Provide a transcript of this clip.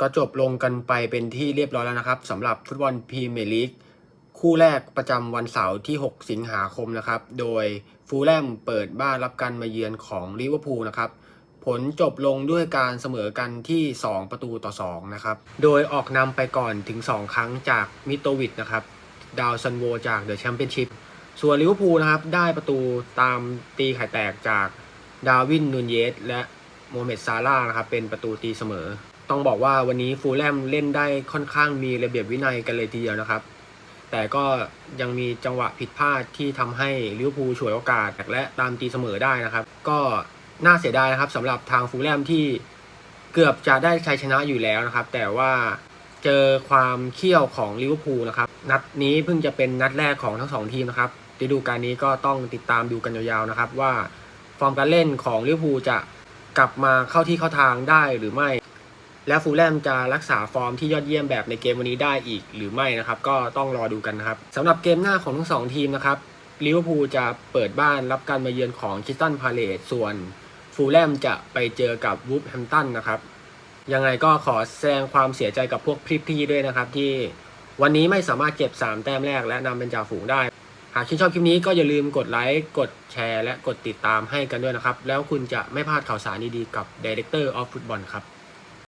ก็จบลงกันไปเป็นที่เรียบร้อยแล้วนะครับสำหรับฟุตบอลพรีเมียร์ลีกคู่แรกประจำวันเสาร์ที่ 6 สิงหาคมนะครับ โดยฟูลแลมเปิดบ้านรับการมาเยือนของลิเวอร์พูลนะครับ ผลจบลงด้วยการเสมอกันที่ 2 ประตูต่อ 2 นะครับ โดยออกนำไปก่อนถึง 2 ครั้งจากมิโตวิชนะครับ ดาวซันโวจากเดอะแชมเปี้ยนชิพ ส่วนลิเวอร์พูลนะครับ ได้ประตูตามตีไข่แตกจากดาวินนูนเยสและโมเมดซาร่านะครับ เป็นประตูตีเสมอ ต้องบอกว่าวันนี้ฟูลแลมเล่นได้ค่อนข้างมีระเบียบวินัยกันเลยทีเดียวนะครับ แต่ก็ยังมีจังหวะผิดพลาดที่ทำให้ลิเวอร์พูลฉวยโอกาสและตามตีเสมอได้นะครับ ก็น่าเสียดายนะครับสำหรับทางฟูลแลมที่เกือบจะได้ชัยชนะอยู่แล้วนะครับ แต่ว่าเจอความเขี้ยวของลิเวอร์พูลนะครับ นัดนี้เพิ่งจะเป็นนัดแรกของทั้งสองทีมนะครับฤดูกาลนี้ก็ต้องติดตามดูกันยาวๆนะครับ ว่าฟอร์มการเล่นของลิเวอร์พูลจะกลับมาเข้าที่เข้าทางได้หรือไม่ และฟูลแลมจะรักษาฟอร์มที่ยอดเยี่ยมแบบในเกมวันนี้ได้อีกหรือไม่นะครับ ก็ต้องรอดูกันนะครับสำหรับเกมหน้าของทั้งสองทีมนะครับลิเวอร์พูลจะเปิดบ้านรับการมาเยือนของคิสตันพาเลตส่วนฟูลแลมจะไปเจอกับวูฟแฮมตันนะครับยังไงก็ขอแสดงความเสียใจกับพวกพริ้ๆด้วยนะครับ ที่วันนี้ไม่สามารถเก็บ 3 แต้มแรกและนำเป็นจ่าฝูงได้ หากชื่นชอบคลิปนี้ก็อย่าลืมกดไลค์กดแชร์ และกดติดตามให้กันด้วยนะครับ แล้วคุณจะไม่พลาดข่าวสารดีๆกับ Director of Football ครับ